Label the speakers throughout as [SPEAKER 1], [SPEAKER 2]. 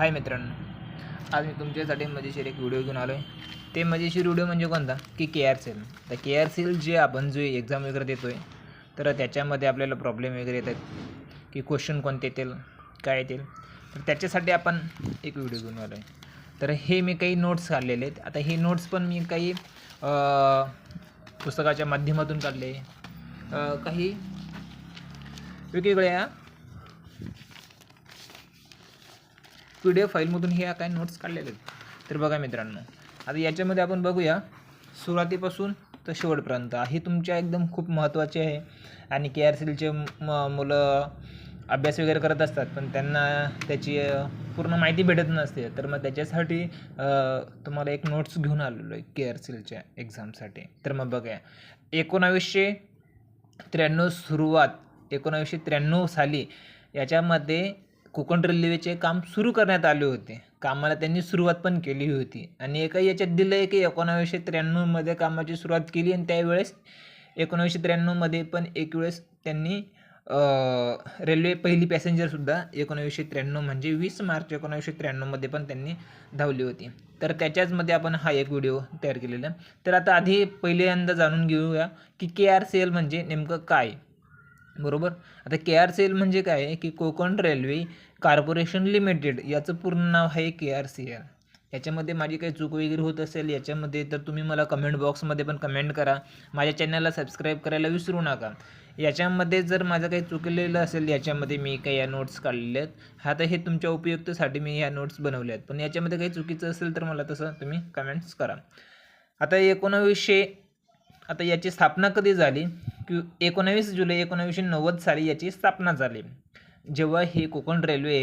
[SPEAKER 1] हाय मित्रांनो आज मी तुमच्यासाठी मजेशीर एक व्हिडिओ घेऊन आलो आहे ते मजेशीर व्हिडिओ म्हणजे कोणता? की के आर सेल तर के आर सेल जे आपण जो एक्झाम वगैरे देतो आहे तर त्याच्यामध्ये आपल्याला प्रॉब्लेम वगैरे येतात. की क्वेश्चन कोणते येतील काय येतील. तर त्याच्यासाठी आपण एक व्हिडिओ घेऊन आलो आहे तर हे मी काही नोट्स काढलेले आहेत. आता हे नोट्स पण मी काही पुस्तकाच्या माध्यमातून काढले. काही वेगवेगळ्या पी डी एफ फाईलमधून हे काही नोट्स काढलेले आहेत. तर बघा मित्रांनो आता याच्यामध्ये आपण बघूया सुरुवातीपासून तर शेवटपर्यंत. हे तुमच्या एकदम खूप महत्त्वाचे आहे. आणि के आर सीलचे म मुलं अभ्यास वगैरे करत असतात पण त्यांना त्याची पूर्ण माहिती भेटत नसते. तर मग त्याच्यासाठी तुम्हाला एक नोट्स घेऊन आलेलो आहे के आर सीलच्या एक्झामसाठी तर मग बघा एकोणावीसशे त्र्याण्णव सुरुवात एकोणावीसशे त्र्याण्णव साली याच्यामध्ये कोकण रेल्वेचे काम सुरू करण्यात आले होते. कामाला त्यांनी सुरुवात पण केली होती. आणि एका याच्यात दिलं आहे की एकोणावीसशे त्र्याण्णवमध्ये कामाची सुरुवात केली आणि त्यावेळेस एकोणावीसशे त्र्याण्णवमध्ये पण एक वेळेस त्यांनी रेल्वे पहिली पॅसेंजरसुद्धा एकोणावीसशे त्र्याण्णव म्हणजे वीस मार्च एकोणावीसशे त्र्याण्णवमध्ये पण त्यांनी धावली होती. तर त्याच्याचमध्ये आपण हा एक व्हिडिओ तयार केलेला. तर आता आधी पहिल्यांदा जाणून घेऊया की के आर सी एल म्हणजे नेमकं काय? बरोबर? आता के आर सी एल म्हणजे काय? आहे की कोकण रेल्वे कॉर्पोरेशन लिमिटेड याचं पूर्ण नाव आहे के आर सी एल याच्यामध्ये माझी काही चूक वगैरे होत असेल याच्यामध्ये तर तुम्ही मला कमेंट बॉक्समध्ये पण कमेंट करा. माझ्या चॅनलला सबस्क्राईब करायला विसरू नका. याच्यामध्ये जर माझं काही चुकलेलं असेल याच्यामध्ये मी काही या नोट्स काढलेले आहेत. आता हे तुमच्या उपयुक्तसाठी मी या नोट्स बनवल्या आहेत. पण याच्यामध्ये काही चुकीचं असेल तर मला तसं तुम्ही कमेंट्स करा. आता एकोणावीसशे आता याची स्थापना कधी झाली? की एकोणावीस जुलै एकोणावीसशे नव्वद साली याची स्थापना झाली. जेव्हा हे कोकण रेल्वे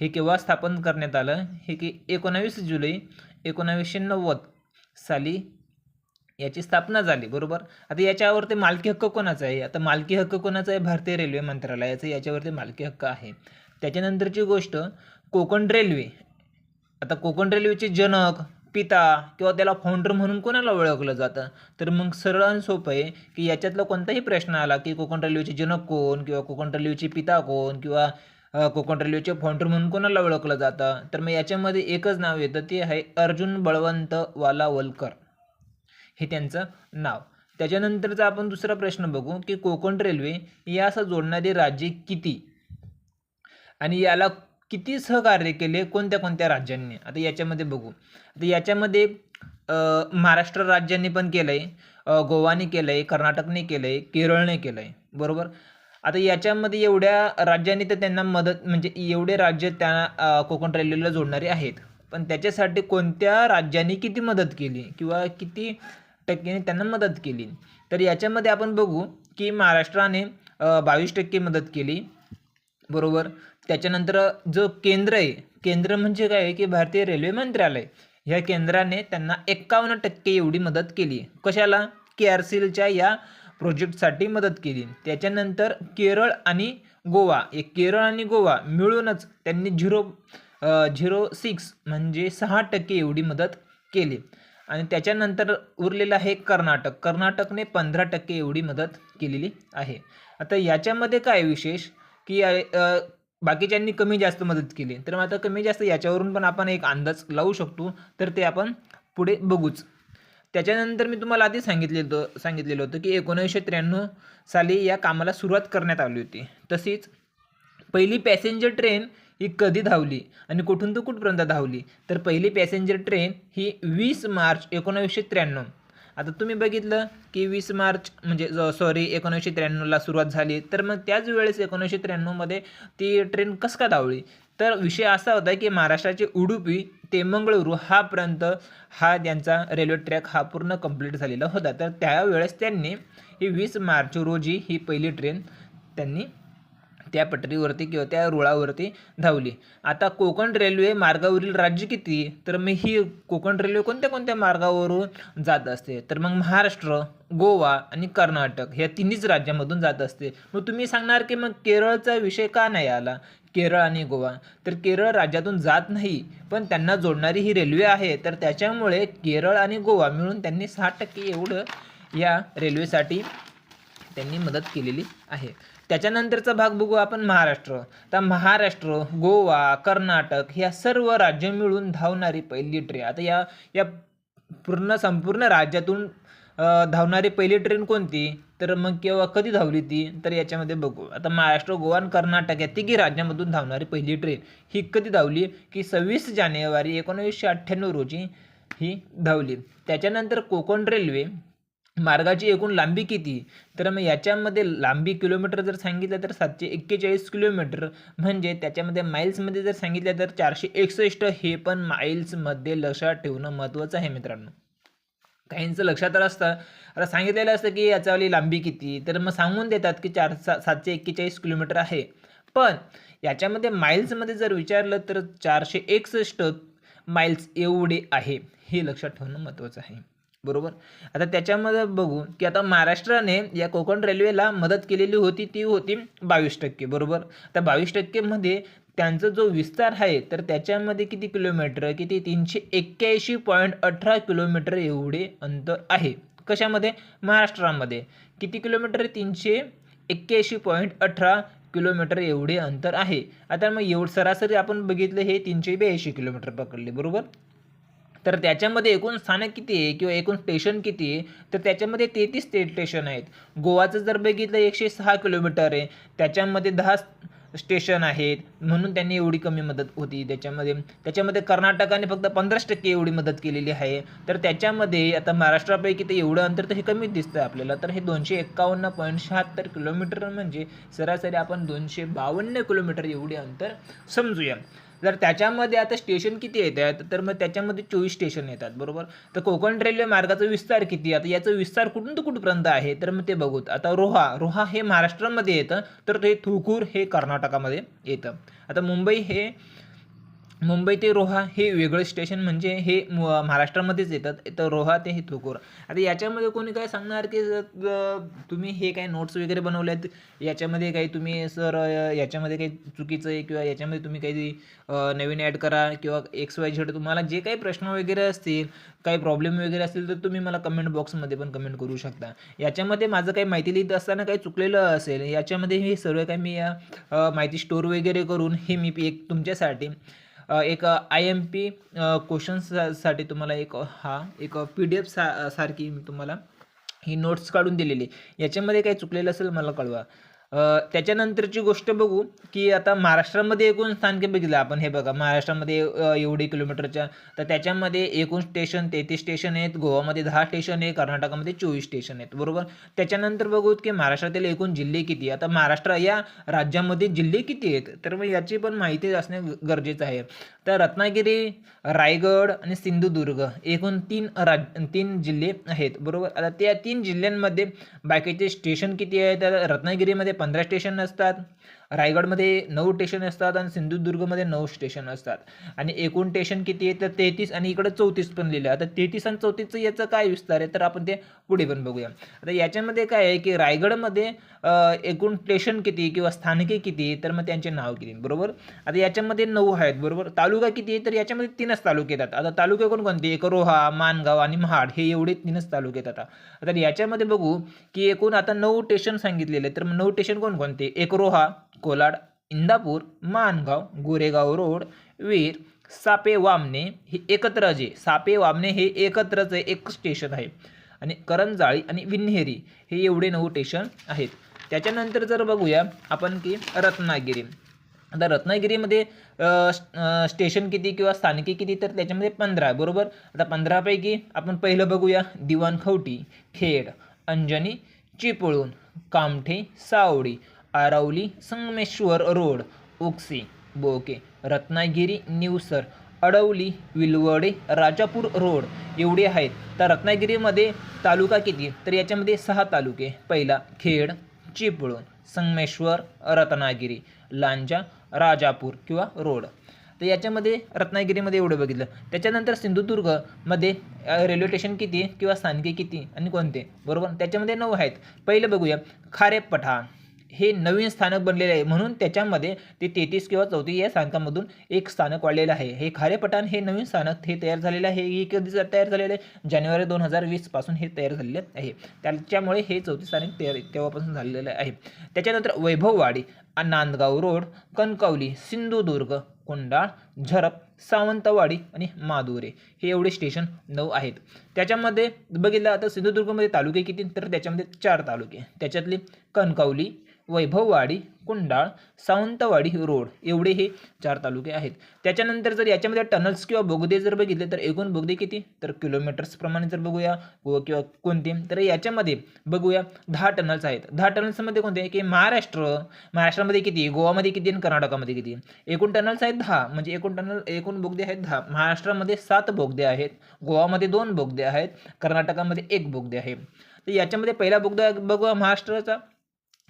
[SPEAKER 1] हे केव्हा स्थापन करण्यात आलं? हे की एकोणावीस जुलै एकोणावीसशे नव्वद साली याची स्थापना झाली बरोबर? आता याच्यावरती मालकी हक्क कोणाचा आहे? आता मालकी हक्क कोणाचा आहे? भारतीय रेल्वे मंत्रालयाचा याच्यावरती मालकी हक्क आहे. त्याच्यानंतरची गोष्ट कोकण रेल्वे. आता कोकण रेल्वेचे जनक पिता किंवा त्याला फाउंडर म्हणून कोणाला ओळखलं जातं? तर मग सरळ आणि सोपं आहे की याच्यातला कोणताही प्रश्न आला की कोकण रेल्वेचे जनक कोण किंवा कोकण रेल्वेचे पिता कोण किंवा कोकण रेल्वेचे फाउंडर म्हणून कोणाला ओळखलं जातं? तर मग याच्यामध्ये एकच नाव येतं ते आहे अर्जुन बळवंत वाला वलकर हे त्यांचं नाव. त्याच्यानंतरचा आपण दुसरा प्रश्न बघू की कोकण रेल्वे यास जोडणारी राज्ये किती? आणि याला किती सहकार्य केले कोणत्या कोणत्या राज्यांनी? आता याच्यामध्ये बघू. आता याच्यामध्ये महाराष्ट्र राज्यांनी पण केलं आहे गोवाने केलं आहे कर्नाटकने केलं आहे केरळने केलं आहे बरोबर? आता याच्यामध्ये एवढ्या राज्यांनी तर त्यांना मदत म्हणजे एवढे राज्य त्या कोकण रेल्वेला जोडणारे आहेत. पण त्याच्यासाठी कोणत्या राज्यांनी किती मदत केली? किंवा किती टक्क्याने त्यांना मदत केली? तर याच्यामध्ये आपण बघू की महाराष्ट्राने बावीस टक्के मदत केली. बरोबर? त्याच्यानंतर जो केंद्र आहे केंद्र म्हणजे काय आहे की भारतीय रेल्वे मंत्रालय. ह्या केंद्राने त्यांना एक्कावन्न टक्के एवढी मदत केली. कशाला? के आर सी एलच्या या प्रोजेक्टसाठी मदत केली. त्याच्यानंतर केरळ आणि गोवा. हे केरळ आणि गोवा मिळूनच त्यांनी झिरो झिरो सिक्स म्हणजे सहा टक्के एवढी मदत केली. आणि त्याच्यानंतर उरलेलं आहे कर्नाटक. कर्नाटकने पंधरा टक्के एवढी मदत केलेली आहे. आता याच्यामध्ये काय विशेष? की बाकीच्यांनी कमी जास्त मदत केली. तर मग आता कमी जास्त याच्यावरून पण आपण एक अंदाज लावू शकतो. तर ते आपण पुढे बघूच. त्याच्यानंतर मी तुम्हाला आधी सांगितलेलं होतं सांगितलेलं होतं की एकोणीसशे त्र्याण्णव साली या कामाला सुरुवात करण्यात आली होती. तशीच पहिली पॅसेंजर ट्रेन ही कधी धावली आणि कुठून तर कुठपर्यंत धावली? तर पहिली पॅसेंजर ट्रेन ही वीस मार्च एकोणावीसशे त्र्याण्णव. आता तुम्ही बघितलं की वीस मार्च म्हणजे सॉरी एकोणीसशे त्र्याण्णवला सुरुवात झाली. तर मग त्याच वेळेस एकोणीसशे त्र्याण्णवमध्ये ती ट्रेन कसं का धावली? तर विषय असा होता की महाराष्ट्राचे उडुपी ते मंगळुरू हापर्यंत हा त्यांचा रेल्वे ट्रॅक हा पूर्ण कंप्लीट झालेला होता. तर त्यावेळेस त्यांनी ही वीस मार्च रोजी ही पहिली ट्रेन त्यांनी त्या पटरीवरती किंवा त्या रुळावरती धावली. आता कोकण रेल्वे मार्गावरील राज्य किती? तर मग ही कोकण रेल्वे कोणत्या कोणत्या मार्गावरून जात असते? तर मग महाराष्ट्र गोवा आणि कर्नाटक ह्या तिन्हीच राज्यामधून जात असते. मग तुम्ही सांगणार की मग केरळचा विषय का नाही आला? केरळ आणि गोवा. तर केरळ राज्यातून जात नाही पण त्यांना जोडणारी ही रेल्वे आहे. तर त्याच्यामुळे केरळ आणि गोवा मिळून त्यांनी सहा टक्के एवढं या रेल्वेसाठी त्यांनी मदत केलेली आहे. त्याच्यानंतरचा भाग बघू आपण महाराष्ट्र. तर महाराष्ट्र गोवा कर्नाटक ह्या सर्व राज्य मिळून धावणारी पहिली ट्रेन आता या या पूर्ण संपूर्ण राज्यातून धावणारी पहिली ट्रेन कोणती? तर मग केव्हा कधी धावली ती? तर याच्यामध्ये बघू. आता महाराष्ट्र गोवा आणि कर्नाटक या तिघी राज्यामधून धावणारी पहिली ट्रेन ही कधी धावली? की सव्वीस जानेवारी एकोणीसशे अठ्ठ्याण्णव रोजी ही धावली. त्याच्यानंतर कोकण रेल्वे मार्गाची एकूण लांबी किती? तर मग याच्यामध्ये लांबी किलोमीटर जर सांगितलं तर सातशे एक्केचाळीस किलोमीटर. म्हणजे त्याच्यामध्ये माईल्समध्ये जर सांगितलं तर चारशे एकसष्ट. हे पण माईल्समध्ये लक्षात ठेवणं महत्त्वाचं आहे मित्रांनो. काहींचं लक्षात असतं. आता सांगितलेलं असतं की याच्यावाली लांबी किती? तर मग सांगून देतात की चार सा सातशे एक्केचाळीस किलोमीटर आहे. पण याच्यामध्ये माईल्समध्ये जर विचारलं तर चारशे एकसष्ट माईल्स एवढे आहे. हे लक्षात ठेवणं महत्त्वाचं आहे. बरोबर? आता त्याच्यामध्ये बघू की आता महाराष्ट्राने या कोकण रेल्वेला मदत केलेली होती ती होती बावीस टक्के बरोबर? तर बावीस टक्केमध्ये त्यांचा जो विस्तार आहे तर त्याच्यामध्ये किती किलोमीटर किती? तीनशे एक्क्याऐंशी पॉईंट अठरा किलोमीटर एवढे अंतर आहे. कशामध्ये? महाराष्ट्रामध्ये. किती किलोमीटर तीनशे एक्क्याऐंशी पॉईंट अठरा किलोमीटर एवढे अंतर आहे. आता मग एवढं सरासरी आपण बघितलं हे तीनशे ब्याऐंशी किलोमीटर पकडले बरोबर? तर त्याच्यामध्ये एकूण स्थानक किती आहे किंवा एकूण स्टेशन किती आहे? तर त्याच्यामध्ये तेहतीस ते स्टेशन आहेत. गोवाचं जर बघितलं एकशे सहा किलोमीटर आहे. त्याच्यामध्ये दहा स्टेशन आहेत. म्हणून त्यांनी एवढी कमी मदत होती. त्याच्यामध्ये त्याच्यामध्ये कर्नाटकाने फक्त पंधराच टक्के एवढी मदत केलेली आहे. तर त्याच्यामध्ये आता महाराष्ट्रापैकी ते एवढं अंतर तर हे कमीच दिसतं आपल्याला. तर हे दोनशे एक्कावन्न पॉईंट शहात्तर किलोमीटर म्हणजे सरासरी आपण दोनशे बावन्न किलोमीटर एवढे अंतर समजूया. जर त्याच्यामध्ये आता स्टेशन किती येत आहेत तर मग त्याच्यामध्ये चोवीस स्टेशन येतात बरोबर? तर कोकण रेल्वे मार्गाचा विस्तार किती आता याचा विस्तार कुठून तर कुठपर्यंत आहे? तर मग ते बघूत. आता रोहा रोहा हे महाराष्ट्रामध्ये येतं तर ते थुकूर हे कर्नाटकामध्ये येतं. आता मुंबई हे मुंबई ते रोहा हे वेगळं स्टेशन म्हणजे हे महाराष्ट्रामध्येच येतात. तर रोहा ते हे थुकूर आता याच्यामध्ये कोणी काय सांगणार की तुम्ही हे काय नोट्स वगैरे बनवले आहेत याच्यामध्ये काही तुम्ही सर याच्यामध्ये काही चुकीचं आहे किंवा याच्यामध्ये तुम्ही काही नवीन ॲड करा किंवा एक्स वाय झेड तुम्हाला जे काही प्रश्न वगैरे असतील काही प्रॉब्लेम वगैरे असतील तर तुम्ही मला कमेंट बॉक्समध्ये पण कमेंट करू शकता. याच्यामध्ये माझं काही माहिती लिहित असताना काही चुकलेलं असेल याच्यामध्ये हे सर्व काही मी या माहिती स्टोर वगैरे करून हे मी एक तुमच्यासाठी एक आय एम पी क्वेश्चन्ससाठी तुम्हाला एक हा एक पी डी एफ सा सारखी मी तुम्हाला ही नोट्स काढून दिलेली. याच्यामध्ये काही चुकलेलं असेल मला कळवा. त्याच्यानंतरची गोष्ट बघू की आता महाराष्ट्रामध्ये एकूण स्थानके बघितलं आपण? हे बघा महाराष्ट्रामध्ये एवढी किलोमीटरच्या तर त्याच्यामध्ये एकूण स्टेशन तेहतीस स्टेशन आहेत गोवामध्ये दहा स्टेशन आहे कर्नाटकामध्ये चोवीस स्टेशन आहेत बरोबर? त्याच्यानंतर बघू की महाराष्ट्रातील एकूण जिल्हे किती? आता महाराष्ट्र या राज्यामध्ये जिल्हे किती आहेत? तर मग याची पण माहिती असणे गरजेचं आहे. तर रत्नागिरी रायगड आणि सिंधुदुर्ग एकूण तीन राज तीन जिल्हे आहेत बरोबर? आता त्या तीन जिल्ह्यांमध्ये बाकीचे स्टेशन किती आहेत? तर रत्नागिरीमध्ये पंधरा स्टेशन असतात रायगडमध्ये नऊ स्टेशन असतात आणि सिंधुदुर्गमध्ये नऊ स्टेशन असतात. आणि एकूण स्टेशन किती आहे तर तेहतीस आणि इकडे चौतीस पण लिहिलं आहे. आता तेहतीस आणि चौतीसचं याचं काय विस्तार आहे? तर आपण ते पुढे पण बघूया. आता याच्यामध्ये काय आहे की रायगडमध्ये एकूण स्टेशन किती किंवा स्थानके किती तर मग त्यांचे नाव किती बरोबर? आता याच्यामध्ये नऊ आहेत बरोबर? तालुका किती आहे? तर याच्यामध्ये तीनच तालुके येतात. आता तालुके कोणकोणते एक रोहा मानगाव आणि महाड. हे एवढे तीनच तालुके येतात आता. याच्यामध्ये बघू की एकूण आता नऊ स्टेशन सांगितलेले तर मग नऊ स्टेशन कोणकोणते एक रोहा कोलाड इंदापूर मानगाव गोरेगाव रोड वीर सापे वामणे हे एकत्र जे सापे वामणे हे एकत्रच आहे एक स्टेशन आहे. आणि करंजाळी आणि विन्हेरी हे एवढे नऊ स्टेशन आहेत. त्याच्यानंतर जर बघूया आपण की रत्नागिरी. आता रत्नागिरीमध्ये स्टेशन किती किंवा स्थानके किती तर त्याच्यामध्ये पंधरा बरोबर? आता पंधरापैकी आपण पहिलं बघूया. दिवाणखवटी खेड अंजनी चिपळूण कामठे सावडी. आरावली संगमेश्वर रोड उक्सी बोके रत्नागिरी निवसर अडवली विलवडे राजापूर रोड एवढे आहेत. तर रत्नागिरीमध्ये तालुका किती? तर याच्यामध्ये सहा तालुके. पहिला खेड चिपळूण संगमेश्वर रत्नागिरी लांजा राजापूर किंवा रोड. तर याच्यामध्ये रत्नागिरीमध्ये एवढं बघितलं. त्याच्यानंतर सिंधुदुर्गमध्ये रेल्वे स्टेशन किती? किंवा स्थानके किती? आणि कोणते? बरोबर? त्याच्यामध्ये नऊ आहेत. पहिलं बघूया. खारेपठाण. हे नवीन स्थानक बनलेले आहे. म्हणून त्याच्यामध्ये ते तेहतीस किंवा चौतीस या स्थानकामधून एक स्थानक वाढलेलं आहे. हे खारेपठाण हे नवीन स्थानक हे तयार झालेलं आहे. हे कधी तयार झालेलं आहे. जानेवारी दोन हजार वीसपासून हे तयार झालेले आहे. त्याच्यामुळे हे चौतीस स्थानक तयार तेव्हापासून झालेलं आहे. त्याच्यानंतर वैभववाडी नांदगाव रोड कणकवली सिंधुदुर्ग कोंडाळ झरप सावंतवाडी आणि मादुरे हे एवढे स्टेशन नऊ आहेत. त्याच्यामध्ये बघितलं आता सिंधुदुर्गमध्ये तालुके किती? तर त्याच्यामध्ये चार तालुके. त्याच्यातले कणकवली वैभववाडी कुंडाळ सावंतवाडी रोड एवढे हे चार तालुके आहेत. त्याच्यानंतर जर याच्यामध्ये टनल्स किंवा बोगदे जर बघितले तर एकूण बोगदे किती? तर किलोमीटर्सप्रमाणे जर बघूया व किंवा कोणते? तर याच्यामध्ये बघूया दहा टनल्स आहेत. दहा टनल्समध्ये कोणते? की महाराष्ट्र महाराष्ट्रामध्ये किती? गोवामध्ये किती आणि कर्नाटकामध्ये किती? एकूण टनल्स आहेत दहा. म्हणजे एकूण टनल एकूण बोगदे आहेत दहा. महाराष्ट्रामध्ये सात बोगदे आहेत. गोवामध्ये दोन बोगदे आहेत. कर्नाटकामध्ये एक बोगदे आहे. तर याच्यामध्ये पहिला बोगदा बघूया महाराष्ट्राचा.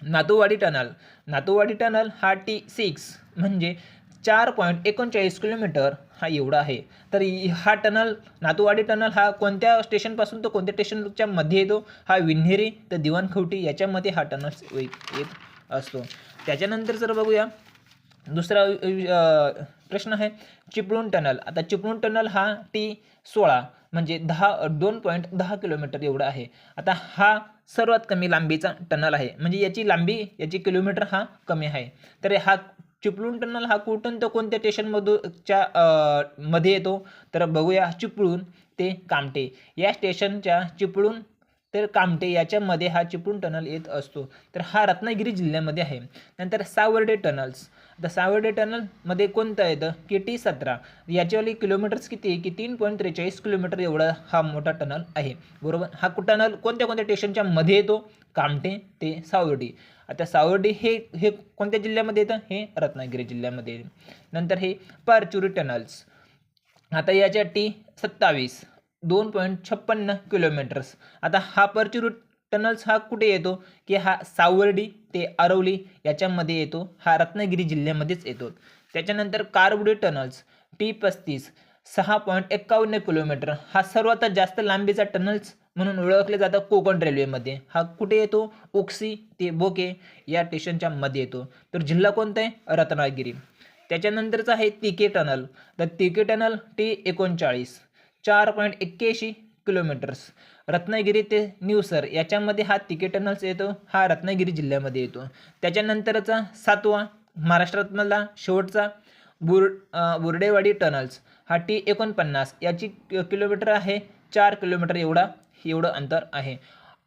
[SPEAKER 1] नातूवाडी टनल. नातूवाडी टनल हा टी सिक्स म्हणजे चार पॉईंट एकोणचाळीस किलोमीटर हा एवढा आहे. तर हा टनल नातूवाडी टनल हा कोणत्या स्टेशनपासून तो कोणत्या स्टेशनच्या मध्ये येतो? हा विन्हेरी तर दिवाणखवटी याच्यामध्ये हा टनल येत असतो. त्याच्यानंतर जर बघूया. दुसरा प्रश्न आहे चिपळूण टनल. आता चिपळूण टनल हा टी सोळा. म्हणजे दहा दोन पॉईंट दहा किलोमीटर एवढं आहे. आता हा सर्वात कमी लांबीचा टनल आहे. म्हणजे याची लांबी याची किलोमीटर हा कमी आहे. तर हा चिपळूण टनल हा कुठून तर कोणत्या स्टेशनमधूनच्या मध्ये येतो? तर बघूया चिपळूण ते कामटे या स्टेशनच्या चिपळूण तर कामटे याच्यामध्ये हा चिपळूण टनल येत असतो. तर हा रत्नागिरी जिल्ह्यामध्ये आहे. नंतर सावर्डे टनल्स द सावर्डे टनलमध्ये कोणतं येतं की टी सतरा. याच्यावाली किलोमीटर्स किती आहे? की तीन पॉईंट त्रेचाळीस किलोमीटर एवढा हा मोठा टनल आहे. बरोबर? हा टनल? कोणत्या कोणत्या स्टेशनच्या मध्ये येतो? कामटे ते सावर्डी. आता सावर्डी हे हे कोणत्या जिल्ह्यामध्ये येतं? हे रत्नागिरी जिल्ह्यामध्ये नंतर हे पारचुरी टनल्स. आता याच्या टी सत्तावीस. दोन पॉईंट छप्पन्न किलोमीटर्स आता हा परचुरी टनल्स हा कुठे येतो? की हा सावर्डी ते आरवली याच्यामध्ये येतो. हा रत्नागिरी जिल्ह्यामध्येच येतो. त्याच्यानंतर कारबुडी टनल्स टी पस्तीस सहा पॉईंट एक्कावन्न किलोमीटर. हा सर्वात जास्त लांबीचा टनल्स म्हणून ओळखले जातं कोकण रेल्वेमध्ये. हा कुठे येतो? ओक्सी ते बोके या स्टेशनच्या मध्ये येतो. तर जिल्हा कोणता आहे? रत्नागिरी. त्याच्यानंतरचं आहे तिके टनल. तर तिके टनल टी एकोणचाळीस चार पॉईंट एक्क्याऐंशी किलोमीटर्स. रत्नागिरी ते निवसर याच्यामध्ये हा तिकेटनल्स येतो हा रत्नागिरी जिल्ह्यामध्ये येतो. त्याच्यानंतरचा सातवा महाराष्ट्रातला शेवटचा बुर बुर्डेवाडी टनल्स. हा टी एकोणपन्नास याची किलोमीटर आहे चार किलोमीटर एवढा एवढं अंतर आहे.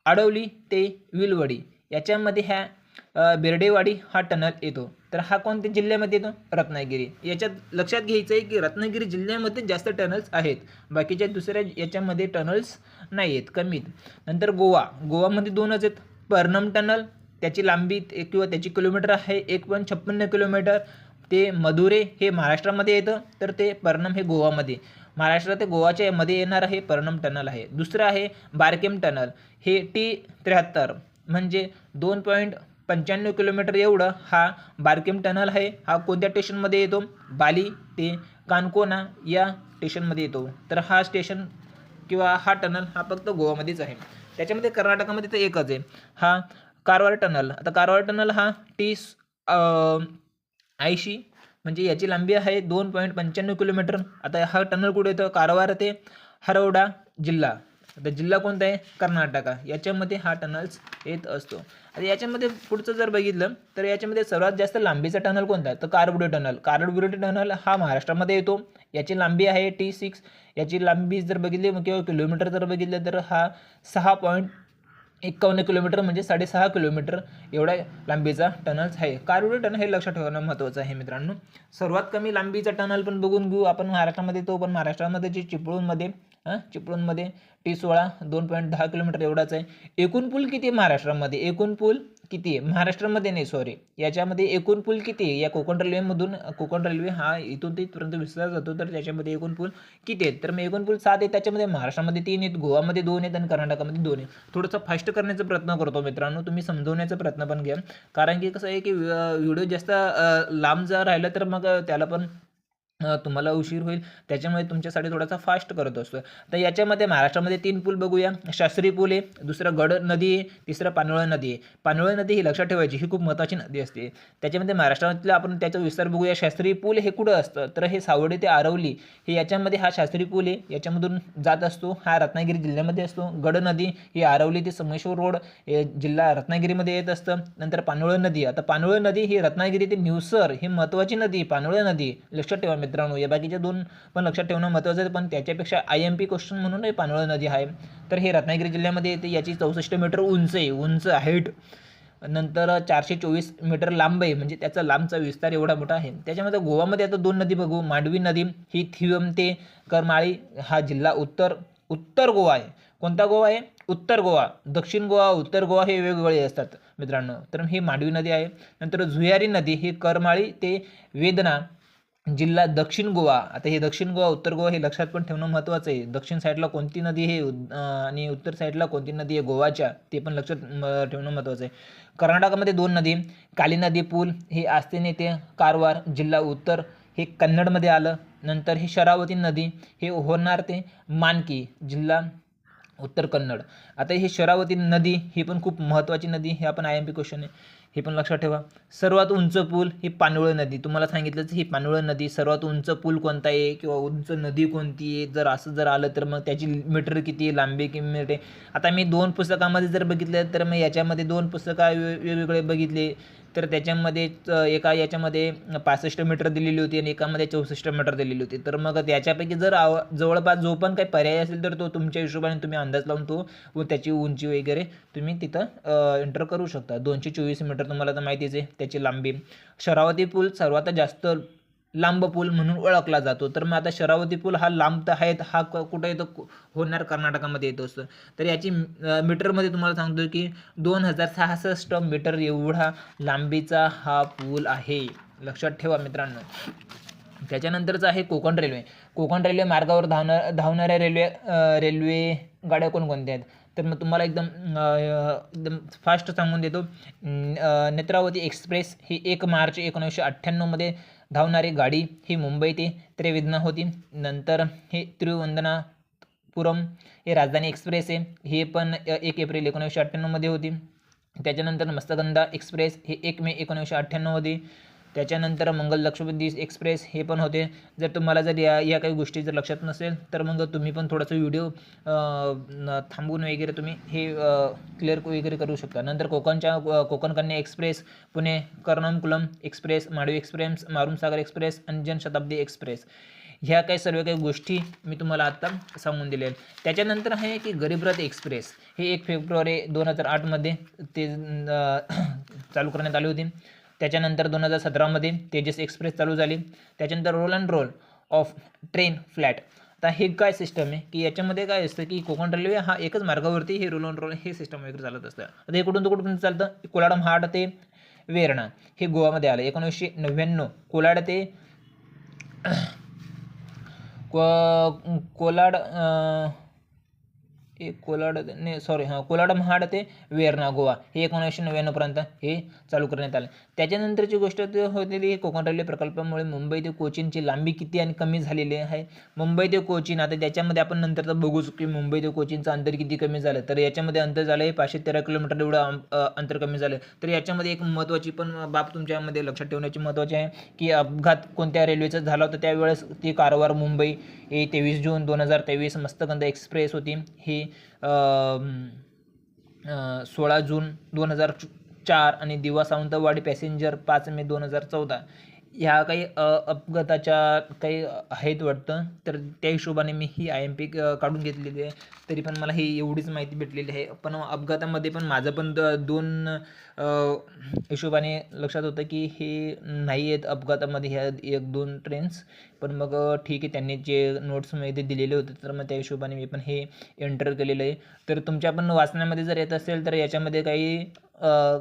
[SPEAKER 1] आडवली ते विलवडी याच्यामध्ये ह्या बिर्डेवाडी हा टनल येतो. तर हा कोणत्या जिल्ह्यामध्ये येतो? रत्नागिरी. याच्यात लक्षात घ्यायचं आहे की रत्नागिरी जिल्ह्यामध्ये जास्त टनल्स आहेत. बाकीच्या दुसऱ्या याच्यामध्ये टनल्स नाही आहेत कमीत. नंतर गोवा. गोवामध्ये दोनच आहेत. पर्नम टनल त्याची लांबी किंवा त्याची किलोमीटर आहे एक पॉईंट छप्पन्न किलोमीटर ते मधुरे हे महाराष्ट्रामध्ये येतं. तर ते पर्नम हे गोवामध्ये. महाराष्ट्र ते गोवाच्या मध्ये येणार आहे पर्नम टनल आहे. दुसरं आहे बारकेम टनल हे टी त्र्याहत्तर. म्हणजे दोन पॉईंट पंच्याण्णव किलोमीटर एवढं हा बारकेम टनल आहे. हा कोणत्या स्टेशनमध्ये येतो? बाली ते कानकोना या स्टेशनमध्ये येतो. तर हा स्टेशन किंवा हा टनल हा फक्त गोवामध्येच आहे. त्याच्यामध्ये कर्नाटकामध्ये तर एकच आहे. हा कारवार टनल. आता कारवार टनल हा टी ऐंशी म्हणजे याची लांबी आहे. दोन पॉईंट पंच्याण्णव किलोमीटर. आता हा टनल कुठे येतो? कारवार ते हरवडा जिल्हा. आता जिल्हा कोणता आहे? कर्नाटका. याच्यामध्ये हा टनल्स येत असतो. आता याच्यामध्ये पुढचं जर बघितलं तर याच्यामध्ये सर्वात जास्त लांबीचा टनल कोणता? आहे तर कारबुडे टनल. कारबुडे टनल हा महाराष्ट्रामध्ये येतो. याची लांबी आहे टी सिक्स याची लांबी जर बघितली किंवा किलोमीटर जर बघितलं तर हा सहा पॉईंट एकावन्न किलोमीटर म्हणजे साडेसहा किलोमीटर एवढ्या लांबीचा टनल्स आहे. कारवडी टनल हे लक्षात ठेवणं महत्त्वाचं आहे मित्रांनो. सर्वात कमी लांबीचा टनल पण बघून घेऊ. आपण महाराष्ट्रामध्ये तो पण महाराष्ट्रामध्ये जे चिपळूणमध्ये हां चिपळूणमध्ये. टी सोळा दोन पॉईंट दहा किलोमीटर एवढाच आहे. एकूण पूल किती आहे महाराष्ट्रामध्ये? एकूण पूल किती आहे? महाराष्ट्रामध्ये नाही सॉरी याच्यामध्ये एकूण पूल किती आहे? या कोकण रेल्वेमधून कोकण रेल्वे हा इथून ते तुरंत विसरला जातो तर त्याच्यामध्ये एकूण पूल किती आहेत? तर मग एकूण पूल सात आहेत त्याच्यामध्ये महाराष्ट्रामध्ये तीन आहेत गोवामध्ये दोन आहेत आणि कर्नाटकामध्ये दोन आहेत. थोडंसं फास्ट करण्याचा प्रयत्न करतो मित्रांनो. तुम्ही समजवण्याचा प्रयत्न पण घ्या. कारण की कसं आहे की व्हिडिओ जास्त लांब जर राहिलं तर मग त्याला पण तुम्हाला उशीर होईल. त्याच्यामुळे तुमच्यासाठी थोडासा फास्ट करत असतो तर याच्यामध्ये महाराष्ट्रामध्ये तीन पूल बघूया. शास्त्री पूल आहे दुसरं गड नदी आहे तिसरं पानोळा नदी आहे. पानवळ नदी ही लक्षात ठेवायची ही खूप महत्त्वाची नदी असते. त्याच्यामध्ये महाराष्ट्रातलं आपण त्याचा विस्तार बघूया. शास्त्री पूल हे कुठं असतं? तर हे सावडे ते आरवली हे याच्यामध्ये हा शास्त्री पूल आहे. याच्यामधून जात असतो हा रत्नागिरी जिल्ह्यामध्ये असतो. गड नदी ही आरवली ते संगमेश्वर रोड हे जिल्हा रत्नागिरीमध्ये येत असतं. नंतर पानवळ नदी आता पानोळ नदी ही रत्नागिरी ते निवसर ही महत्त्वाची नदी पानोळा नदी लक्षात ठेवा मित्रांनो या बाकीच्या दोन पण लक्षात ठेवणं महत्त्वाचं आहे पण त्याच्यापेक्षा आय एम पी क्वेश्चन म्हणून हे पानवळ नदी आहे. तर हे रत्नागिरी जिल्ह्यामध्ये येते याची चौसष्ट मीटर उंच आहे उंच हाईट नंतर चारशे चोवीस मीटर लांब आहे म्हणजे त्याचा लांबचा विस्तार एवढा मोठा आहे. त्याच्यामध्ये गोवामध्ये आता दोन नदी बघू मांडवी नदी ही थिवम ते करमाळी हा जिल्हा उत्तर उत्तर गोवा आहे. कोणता गोवा आहे? उत्तर गोवा. दक्षिण गोवा उत्तर गोवा हे वेगवेगळे असतात मित्रांनो. तर ही मांडवी नदी आहे. नंतर झुयारी नदी ही करमाळी ते वेदना जिल्हा दक्षिण गोवा. आता हे दक्षिण गोवा उत्तर गोवा हे लक्षात पण ठेवणं महत्त्वाचं आहे. दक्षिण साईडला कोणती नदी आहे आणि उत्तर साईडला कोणती नदी आहे गोवाच्या ते पण लक्षात ठेवणं महत्त्वाचं आहे. कर्नाटकामध्ये दोन नदी काली नदी पूल हे आस्तेने ते कारवार जिल्हा उत्तर हे कन्नडमध्ये आलं. नंतर हे शरावती नदी हे होणार ते मानकी जिल्हा उत्तर कन्नड. आता ही शरावती नदी ही पण खूप महत्त्वाची नदी हे आपण आय एम पी क्वेश्चन आहे. हे पण लक्षात ठेवा. सर्वात उंच पूल ही पानवळ नदी. तुम्हाला सांगितलंच ही पानवळ नदी सर्वात उंच पूल कोणता आहे किंवा उंच नदी कोणती आहे? जर असं जर आलं तर मग त्याची मीटर किती आहे? लांबी किती मीटर आहे? आता मी दोन पुस्तकामध्ये जर बघितलं तर मग याच्यामध्ये दोन पुस्तकं वे- वेगवेगळे बघितले. तर त्याच्यामध्ये एका याच्यामध्ये पासष्ट मीटर दिलेली होती आणि एकामध्ये चौसष्ट मीटर दिलेली होती. तर मग त्याच्यापैकी जर आव जवळपास जो पण काही पर्याय असेल तर तो तुमच्या हिशोबाने तुम्ही अंदाज लावून तो व त्याची उंची वगैरे तुम्ही तिथं एंटर करू शकता. दोनशे चोवीस मीटर तुम्हाला तर माहितीच आहे त्याची लांबी. शरावती पूल सर्वात जास्त लांब पूल म्हणून ओळखला जातो. तर मग आता शरावती पूल हा लांब तर आहेत हा क- कुठं येतो? होणार कर्नाटकामध्ये येतो असतो तर याची मीटरमध्ये तुम्हाला सांगतो की दोन हजार सहासष्ट मीटर एवढा लांबीचा हा पूल आहे. लक्षात ठेवा मित्रांनो. त्याच्यानंतरचं आहे कोकण रेल्वे. कोकण रेल्वे मार्गावर धावणार धावणाऱ्या रेल्वे रेल्वे गाड्या कोणकोणत्या आहेत? तर मग तुम्हाला एकदम एकदम फास्ट सांगून देतो. नेत्रावती एक्सप्रेस ही एक मार्च एकोणीसशे अठ्ठ्याण्णवमध्ये धावणारी गाडी ही मुंबई ते त्रिवेदना होती. नंतर हे तिरुवंदनापुरम हे राजधानी एक्सप्रेस आहे. हे पण एक एप्रिल एकोणीसशे अठ्ठ्याण्णवमध्ये होती. त्याच्यानंतर मस्तगंधा एक्सप्रेस हे एक मे एकोणीसशे होती त्याच्यानंतर मंगल लक्षद्वीप एक्सप्रेस हे पण होते. जर तुम्हाला जर या या काही गोष्टी जर लक्षात नसेल तर मग तुम्ही पण थोडंसं व्हिडिओ थांबवून वगैरे तुम्ही हे क्लिअर वगैरे करू शकता. नंतर कोकणच्या Konkan Kanya express Pune Ernakulam express Mandovi express Marusagar express आणि जनशताब्दी एक्सप्रेस. ह्या काही सर्व काही गोष्टी मी तुम्हाला आत्ता सांगून दिलेल त्याच्यानंतर आहे की गरीबरथ एक्सप्रेस. हे एक फेब्रुवारी दोन हजार आठमध्ये ते चालू करण्यात आली होती. त्याच्यानंतर दोन हजार सतरामध्ये तेजस एक्सप्रेस चालू झाली. त्याच्यानंतर roll and roll off train flat आता हे काय सिस्टम आहे? की याच्यामध्ये काय असतं की कोकण रेल्वे हा एकच मार्गावरती हे रोल अँड रोल हे सिस्टम वगैरे चालत असतं. आता हे कुठून तर कुठून चालतं? कोलाड महाड ते वेरणा. हे गोवामध्ये आलं. एकोणीसशे नव्याण्णव कोलाड ते को कोलाड एक कोलाड ने सॉरी हां कोलाड महाड ते वेरना गोवा हे एकोणीसशे नव्याण्णवपर्यंत हे चालू करण्यात आलं त्याच्यानंतरची गोष्ट होतेली कोकण रेल्वे प्रकल्पामुळे मुंबई ते कोचीनची लांबी किती आणि कमी झालेली आहे मुंबई ते कोचीन आता त्याच्यामध्ये आपण नंतर तर बघूच की मुंबई ते कोचीनचं अंतर किती कमी झालं तर याच्यामध्ये अंतर झालं आहे पाचशे तेरा किलोमीटर एवढं अंतर कमी झालं तर याच्यामध्ये एक महत्त्वाची पण बाब तुमच्यामध्ये लक्षात ठेवण्याची महत्त्वाची आहे की अपघात कोणत्या रेल्वेचा झाला होता त्यावेळेस ती कारवार मुंबई हे तेवीस जून दोन हजार तेवीस मस्तकंद एक्सप्रेस होती ही सोळा जून दोन हजार चार आणि दिवा सावंतवाडी पॅसेंजर पाच मे दोन हजार चौदा. ह्या काही अपघाताच्या काही आहेत वाटतं तर त्या हिशोबाने मी ही आय एम पी काढून घेतलेली आहे. तरी पण मला ही एवढीच माहिती भेटलेली आहे. पण अपघातामध्ये पण माझं पण द दोन हिशोबाने लक्षात होतं की हे नाही आहेत अपघातामध्ये ह्या एक दोन ट्रेन्स पण मग ठीक आहे त्यांनी जे नोट्समध्ये दिलेले होते तर मग त्या हिशोबाने मी पण हे एंटर केलेलं आहे. तर तुमच्या पण वाचण्यामध्ये जर येत असेल तर याच्यामध्ये काही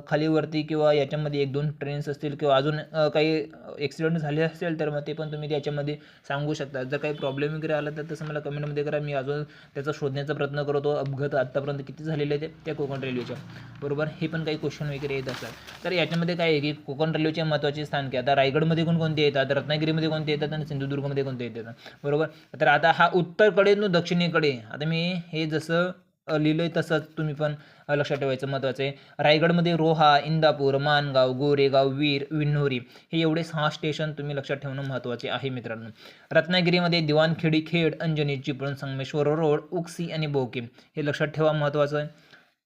[SPEAKER 1] खालीवरती किंवा याच्यामध्ये एक दोन ट्रेन्स असतील किंवा अजून काही ॲक्सिडेंट झाले असेल तर मग ते पण तुम्ही त्याच्यामध्ये सांगू शकता. जर काही प्रॉब्लेम वगैरे आला तर तसं मला कमेंटमध्ये करा. मी अजून त्याचा शोधण्याचा प्रयत्न करतो. अपघात आत्तापर्यंत किती झालेले आहेत त्या कोकण रेल्वेच्या बरोबर? हे पण काही क्वेश्चन वगैरे येत असतात. तर याच्यामध्ये काय आहे की कोकण रेल्वेचे महत्त्वाचे स्थानके आता रायगडमध्ये कोणकोणते येतात? रत्नागिरीमध्ये कोणते येतात? आणि सिंधुदुर्गमध्ये कोणते येतात? बरोबर? तर आता हा उत्तरकडे न दक्षिणेकडे आता मी हे जसं लिहिलं आहे तसंच. तुम्ही पण लक्षात ठेवायचं महत्त्वाचं आहे. रायगडमध्ये रोहा इंदापूर मानगाव गोरेगाव वीर विन्होरी हे एवढे सहा स्टेशन तुम्ही लक्षात ठेवणं महत्त्वाचे आहे मित्रांनो. रत्नागिरीमध्ये दिवाणखेडी खेड अंजनी चिपळूण संगमेश्वर रोड उक्सी आणि बोके हे लक्षात ठेवा महत्त्वाचं आहे.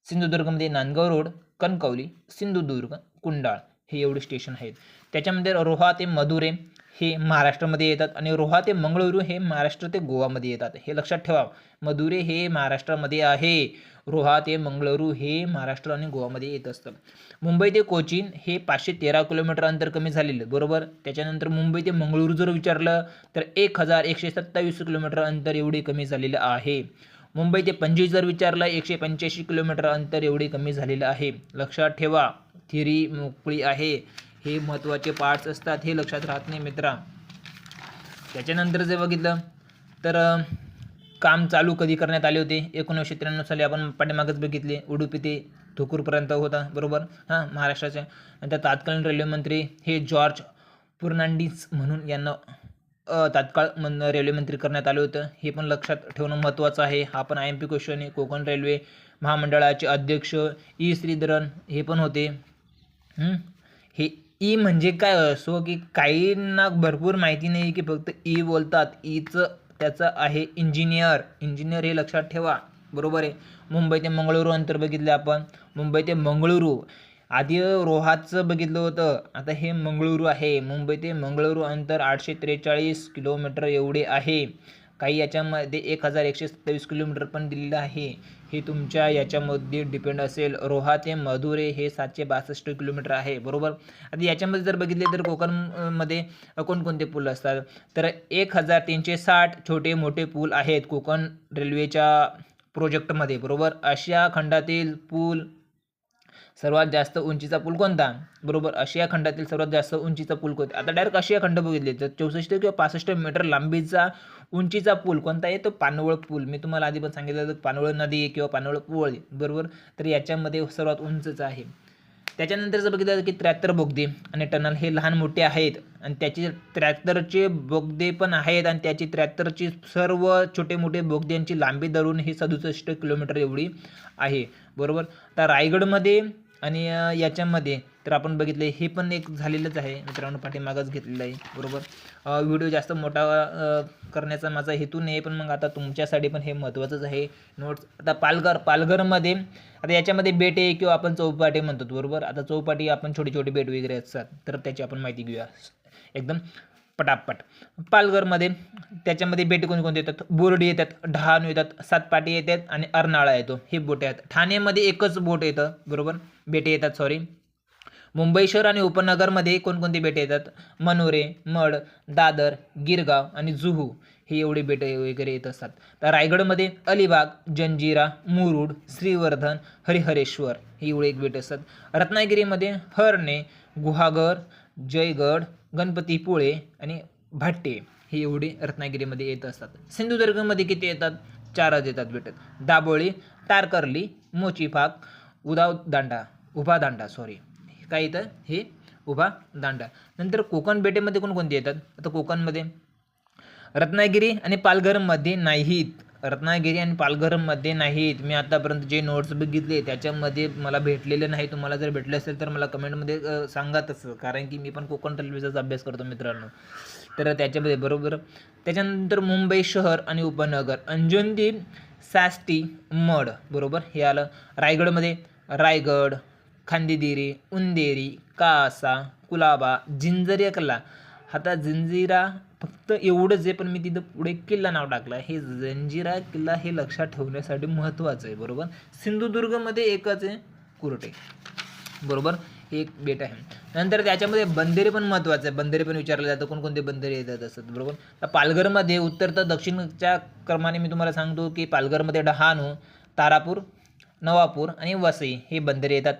[SPEAKER 1] सिंधुदुर्गमध्ये नांदगाव रोड कणकवली सिंधुदुर्ग कुंडाळ हे एवढे स्टेशन आहेत. त्याच्यामध्ये रोहा ते मधुरे हे महाराष्ट्रामध्ये येतात आणि रोहा ते मंगळुरू हे महाराष्ट्र ते गोवामध्ये येतात. हे लक्षात ठेवा. मदुरे हे महाराष्ट्रामध्ये आहे. रोहा ते मंगळुरू हे महाराष्ट्र आणि गोवामध्ये येत असतं. मुंबई ते कोचीन हे पाचशे तेरा किलोमीटर अंतर कमी झालेलं बरोबर? त्याच्यानंतर मुंबई ते मंगळुरू जर विचारलं तर एक हजार एकशे सत्तावीस किलोमीटर अंतर एवढे कमी झालेलं आहे. मुंबई ते पणजी जर विचारलं एकशे पंच्याऐंशी किलोमीटर अंतर एवढे कमी झालेलं आहे. लक्षात ठेवा. थिरी मोकळी आहे. हे महत्त्वाचे पार्ट्स असतात हे लक्षात राहत नाही मित्रा. त्याच्यानंतर जर बघितलं तर काम चालू कधी करण्यात आले होते? एकोणीसशे त्र्याण्णव साली आपण पाठीमागच बघितले उडुपी ते थुकूरपर्यंत होता बरोबर? हां महाराष्ट्राच्या. नंतर तत्कालीन रेल्वेमंत्री हे जॉर्ज फर्नांडिस म्हणून यांना तात्काळ मन रेल्वेमंत्री करण्यात आलं होतं. हे पण लक्षात ठेवणं महत्त्वाचं आहे. हा पण आय एम पी क्वेश्चन आहे. कोकण रेल्वे महामंडळाचे अध्यक्ष ई श्रीधरन हे पण होते. हे ई म्हणजे काय असो की काहींना भरपूर माहिती नाही की फक्त ई बोलतात. ईचं त्याचं आहे इंजिनियर. इंजिनियर हे लक्षात ठेवा. बरोबर आहे? मुंबई ते मंगळुरू अंतर बघितलं आपण. मुंबई ते मंगळुरू. आधी रोहाचं बघितलं होतं. आता हे मंगळुरू आहे. मुंबई ते मंगळुरू अंतर आठशे त्रेचाळीस किलोमीटर एवढे आहे. काही याच्यामध्ये एक हजार एकशे सत्तावीस किलोमीटर पण दिलेलं आहे. हे तुमच्या याच्यामध्ये डिपेंड असेल. रोहा ते मधुरे हे सातशे बासष्ट किलोमीटर आहे. बरोबर? आता याच्यामध्ये जर बघितले तर कोकणमध्ये कोणकोणते पूल असतात? तर एक हजार तीनशे साठ छोटे मोठे पूल आहेत कोकण रेल्वेच्या प्रोजेक्टमध्ये. बरोबर? आशिया खंडातील पूल सर्वात जास्त उंचीचा पूल कोणता? बरोबर? आशिया खंडातील सर्वात जास्त उंचीचा पूल कोणता? आता डायरेक्ट आशिया खंड बघितले तर चौसष्ट किंवा पासष्ट मीटर लांबीचा उंचीचा पूल कोणता आहे तो? पानवळ पूल. मी तुम्हाला आधी पण सांगितलं होतं पानवळ नदी किंवा पानवळ पूल बरोबर? तर याच्यामध्ये सर्वात उंचच आहे. त्याच्यानंतर जर बघितलं की त्र्याहत्तर बोगदे आणि टनल हे लहान मोठे आहेत आणि त्याचे त्र्याहत्तरचे बोगदे पण आहेत आणि त्याची त्र्याहत्तरची सर्व छोटे मोठे बोगद्यांची लांबी धरून ही सदुसष्ट किलोमीटर एवढी आहे बरोबर? तर रायगडमध्ये आणि याच्यामध्ये तर आपण बघितलं हे पण एक झालेलंच आहे. मित्रांनो पाठीमागंच घेतलेलं आहे. बरोबर? व्हिडिओ जास्त मोठा करण्याचा माझा हेतू नाही पण मग आता तुमच्यासाठी पण हे महत्त्वाचंच आहे. नोट्स आता पालघर पालघरमध्ये आता याच्यामध्ये बेटे किंवा आपण चौपाटी म्हणतो बरोबर? आता चौपाटी आपण छोटी छोटी बेट वगैरे असतात तर त्याची आपण माहिती घेऊया. एकदम पटापट. पालघरमध्ये त्याच्यामध्ये बेटे कोणकोणते येतात? बोर्डी येतात डहाणू येतात सातपाटी येतात आणि अर्नाळा येतो. हे बोटे आहेत. ठाण्यामध्ये एकच बोट येतं बरोबर? बेटे येतात सॉरी मुंबई शहर आणि उपनगरमध्ये कोणकोणती बेटे येतात? मनोरे मड दादर गिरगाव आणि जुहू ही एवढी बेटे वगैरे येत असतात. तर रायगडमध्ये अलिबाग जंजिरा मुरुड श्रीवर्धन हरिहरेश्वर हे एवढे एक बेट असतात. रत्नागिरीमध्ये हरणे गुहागर जयगड गणपतीपुळे आणि भाट्टे ही एवढी रत्नागिरीमध्ये येत असतात. सिंधुदुर्गमध्ये किती येतात? चारच येतात बेटत दाबोळी तारकर्ली मोचीफाक उदाव दांडा उभा दांडा सॉरी काय येतं हे उभा दांडा. नंतर कोकण बेटेमध्ये कोणकोणते येतात? आता कोकणमध्ये रत्नागिरी आणि पालघरमध्ये नाहीत. रत्नागिरी आणि पालघरमध्ये नाहीत. मी आतापर्यंत जे नोट्स बघितले त्याच्यामध्ये मला भेटलेले नाही. तुम्हाला जर भेटले असेल तर मला कमेंटमध्ये सांगा तसं. कारण की मी पण कोकण रेल्वेचाच अभ्यास करतो मित्रांनो. तर त्याच्यामध्ये बरोबर. त्याच्यानंतर मुंबई शहर आणि उपनगर. अंजनदीप साष्टी मड बरोबर? हे आलं रायगडमध्ये. रायगड खांदेदिरी उंदेरी कासा कुलाबा जिंजर किल्ला आता जंजिरा फक्त एवढंच आहे पण मी तिथं पुढे किल्ला नाव टाकलं हे जंजिरा किल्ला हे लक्षात ठेवण्यासाठी महत्त्वाचं आहे बरोबर? सिंधुदुर्गमध्ये एकच आहे कुरटे बरोबर? एक बेट आहे. नंतर त्याच्यामध्ये बंदरे पण महत्त्वाचं आहे. बंदरे पण विचारलं जातं कोणकोणते बंदरे येतात असतात बरोबर? तर पालघरमध्ये उत्तर तर दक्षिणच्या क्रमाने मी तुम्हाला सांगतो की पालघरमध्ये डहाणू तारापूर नवापूर आणि वसई हे बंदरे येतात.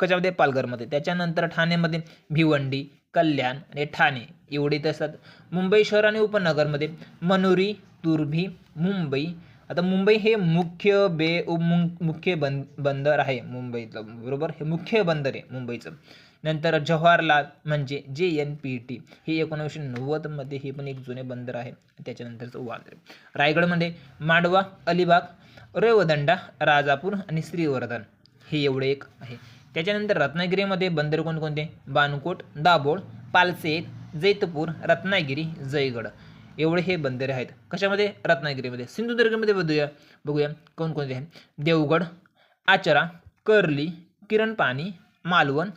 [SPEAKER 1] कशामध्ये? पालघरमध्ये. त्याच्यानंतर ठाण्यामध्ये भिवंडी कल्याण आणि ठाणे एवढे इथं असतात. मुंबई शहर आणि उपनगरमध्ये मनोरी तुर्भी मुंबई आता मुंबई हे मुख्य बे मुख्य बंद बंदर आहे मुंबईतलं बरोबर? हे मुख्य बंदर आहे मुंबईचं. नंतर जवाहरलाल म्हणजे जे एन पी टी हे एकोणीसशे नव्वदमध्ये हे पण एक जुने बंदर आहे. त्याच्यानंतरचं वांद्रे रायगडमध्ये मांडवा अलिबाग रेवदंडा राजापूर आणि श्रीवर्धन हे एवढे एक आहे. त्याच्यानंतर रत्नागिरीमध्ये बंदर कोणकोणते? बानकोट दाभोळ पालसेत जैतपूर रत्नागिरी जयगड. एवढे हे बंदरे आहेत. कशामध्ये? रत्नागिरीमध्ये. सिंधुदुर्गमध्ये बघूया. बघूया. कोणकोणते आहे देवगड आचरा कर्ली किरणपाणी मालवण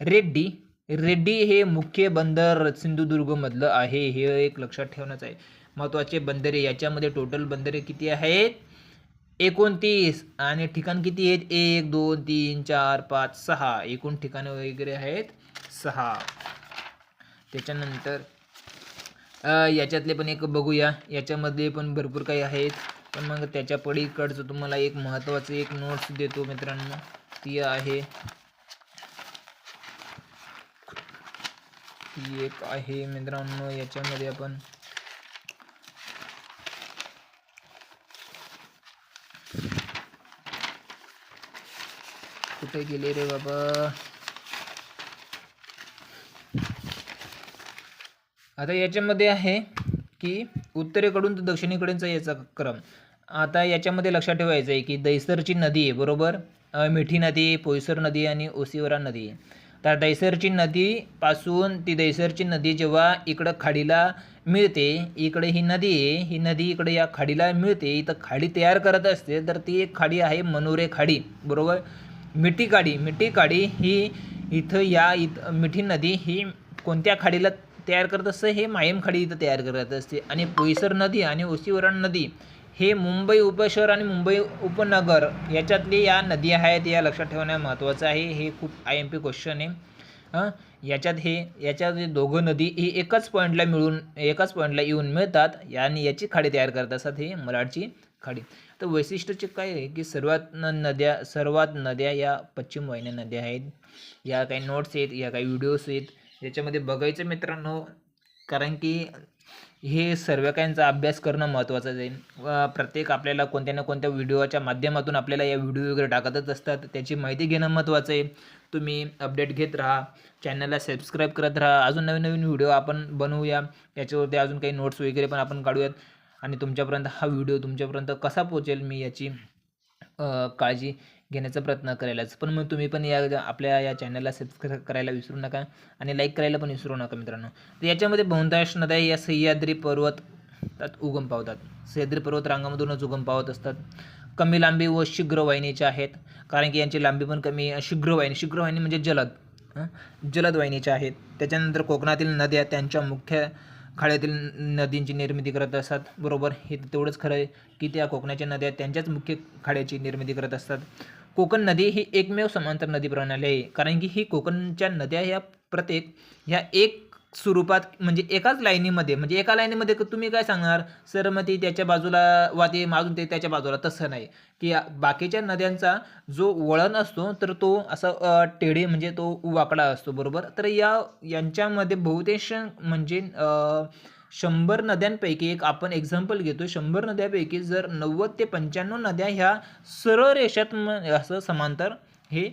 [SPEAKER 1] रेड्डी. रेड्डी हे मुख्य बंदर सिंधुदुर्गमधलं आहे. हे एक लक्षात ठेवण्याचं आहे. महत्त्वाचे बंदरे याच्यामध्ये टोटल बंदरे किती आहेत? एकोणतीस. आणि ठिकाण किती आहेत? एक दोन तीन चार पाच सहा. एकूण ठिकाणं वगैरे आहेत सहा. त्याच्यानंतर याच्यातले पण एक बघूया. याच्यामध्ये पण भरपूर काही आहेत. पण मग त्याच्या पडीकडचं तुम्हाला एक महत्त्वाचं एक नोट्स देतो मित्रांनो. ती आहे. ती एक आहे मित्रांनो याच्यामध्ये आपण कुठे गेले रे बाबा? आता याच्यामध्ये आहे की उत्तरेकडून तर दक्षिणेकडूनचा याचा क्रम. आता याच्यामध्ये लक्षात ठेवायचं आहे की दैसरची नदी आहे बरोबर? मिठी नदी पोयसर नदी आणि ओसिवरा नदी आहे. तर दैसरची नदीपासून ती दैसरची नदी जेव्हा इकडं खाडीला मिळते इकडे ही नदी आहे ही नदी इकडे या खाडीला मिळते इथं खाडी तयार करत असते तर ती एक खाडी आहे मनोरे खाडी बरोबर? मिठी काडी मिठी काडी ही इथं या इथं मिठी नदी ही कोणत्या खाडीला तयार करत असतं हे माहीम खाडी इथं तयार करत असते. आणि पोईसर नदी आणि ओसिवरण नदी हे मुंबई उपशहर आणि मुंबई उपनगर याच्यातली या नदी आहेत या लक्षात ठेवणं महत्त्वाचं आहे. हे खूप आय एम पी क्वेश्चन आहे. हं? याच्यात हे याच्यात दोघं नदी ही एकाच पॉईंटला मिळून एकाच पॉईंटला येऊन मिळतात आणि याची खाडी तयार करत असतात हे मराठची खाडी. तर वैशिष्ट्यचे काय आहे की सर्वात नद्या सर्वात नद्या या पश्चिम वाहिन्या नद्या आहेत. या काही नोट्स आहेत या काही व्हिडिओज आहेत. याच्यामध्ये बघायचं मित्रांनो कारण की हे सर्व काहींचा अभ्यास करणं महत्त्वाचं आहे. व प्रत्येक आपल्याला कोणत्या ना कोणत्या व्हिडिओच्या माध्यमातून आपल्याला या व्हिडिओ वगैरे टाकतच असतात. त्याची माहिती घेणं महत्त्वाचं आहे. तुम्ही अपडेट घेत राहा चॅनलला सबस्क्राईब करत राहा. अजून नवीन नवीन व्हिडिओ आपण बनवूया. याच्यावरती अजून काही नोट्स वगैरे पण आपण काढूयात. आणि तुमच्यापर्यंत हा व्हिडिओ तुमच्यापर्यंत कसा पोचेल मी याची काळजी घेण्याचा प्रयत्न करायलाच. पण मग तुम्ही पण या आपल्या या चॅनलला सबस्क्राईब करायला विसरू नका आणि लाईक करायला पण विसरू नका मित्रांनो. तर याच्यामध्ये बहुतांश नद्या या सह्याद्री पर्वतात उगम पावतात. सह्याद्री पर्वत रांगामधूनच उगम पावत असतात. कमी लांबी व शीघ्र वाहिनीच्या आहेत. कारण की यांची लांबी पण कमी शीघ्र वाहिनी शीघ्र वाहिनी म्हणजे जलद जलद वाहिनीच्या आहेत. त्याच्यानंतर कोकणातील नद्या त्यांच्या मुख्य खाड्यातील नदींची निर्मिती करत असतात. बरोबर? हे तेवढंच खरं आहे की त्या कोकणाच्या नद्या त्यांच्याच मुख्य खाड्याची निर्मिती करत असतात. कोकण नदी ही एकमेव समांतर नदी प्रणाली आहे. कारण की ही कोकणच्या नद्या ह्या प्रत्येक ह्या एक स्वरूपात म्हणजे एकाच लाईनीमध्ये म्हणजे एका लाईनीमध्ये तुम्ही काय सांगणार? सर मग ती त्याच्या बाजूला वाते माजून ते त्याच्या बाजूला. तसं नाही. की बाकीच्या नद्यांचा जो वळण असतो तर तो असा टेढे म्हणजे तो वाकडा असतो. बरोबर? तर या यांच्यामध्ये बहुतेश म्हणजे शंभर नद्यांपैकी एक आपण एक्झाम्पल घेतो. शंभर नद्यापैकी जर नव्वद ते पंच्याण्णव नद्या ह्या सरळ रेषात म- असं समांतर हे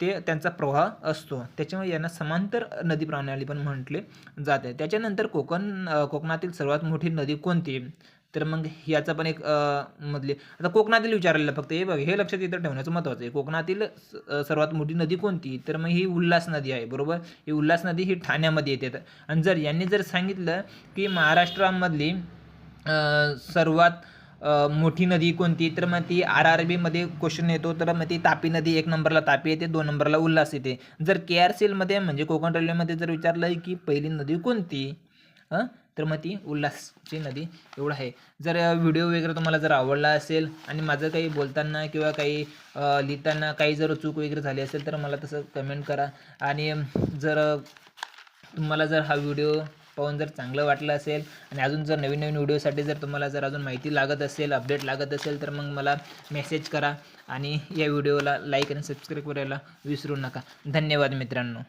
[SPEAKER 1] ते त्यांचा प्रवाह असतो. त्याच्यामुळे यांना समांतर नदी प्रणाली पण म्हटले जाते. त्याच्यानंतर कोकण कोकणातील सर्वात मोठी नदी कोणती? तर मग याचा पण एक मधले आता कोकणातील विचारलेलं फक्त हे बघ हे लक्षात इथं ठेवण्याचं महत्त्वाचं आहे. कोकणातील स- सर्वात मोठी नदी कोणती? तर मग ही उल्हास नदी आहे बरोबर? ही उल्हास नदी ही ठाण्यामध्ये येते. आणि जर यांनी जर सांगितलं की महाराष्ट्रामधली सर्वात मोठी नदी कोणती? तर मग ती आर आर बीमध्ये क्वेश्चन येतो तर मग ती तापी नदी एक नंबरला तापी येते दोन नंबरला उल्हास येते. जर के आर सीलमध्ये म्हणजे कोकण रेल्वेमध्ये जर विचारलं की पहिली नदी कोणती? हां तर मग ती उल्हासची नदी एवढं आहे. जर व्हिडिओ वगैरे तुम्हाला जर आवडला असेल आणि माझं काही बोलताना किंवा काही लिहिताना काही जर चूक वगैरे झाली असेल तर मला तसं कमेंट करा. आणि जर तुम्हाला जर हा व्हिडिओ पाहून जर चांगलं वाटलं असेल आणि अजून जर नवीन नवीन व्हिडिओसाठी जर तुम्हाला जर अजून माहिती लागत असेल अपडेट लागत असेल तर मग मला मेसेज करा. आणि या व्हिडिओला लाईक आणि सबस्क्राईब करायला विसरू नका. धन्यवाद मित्रांनो.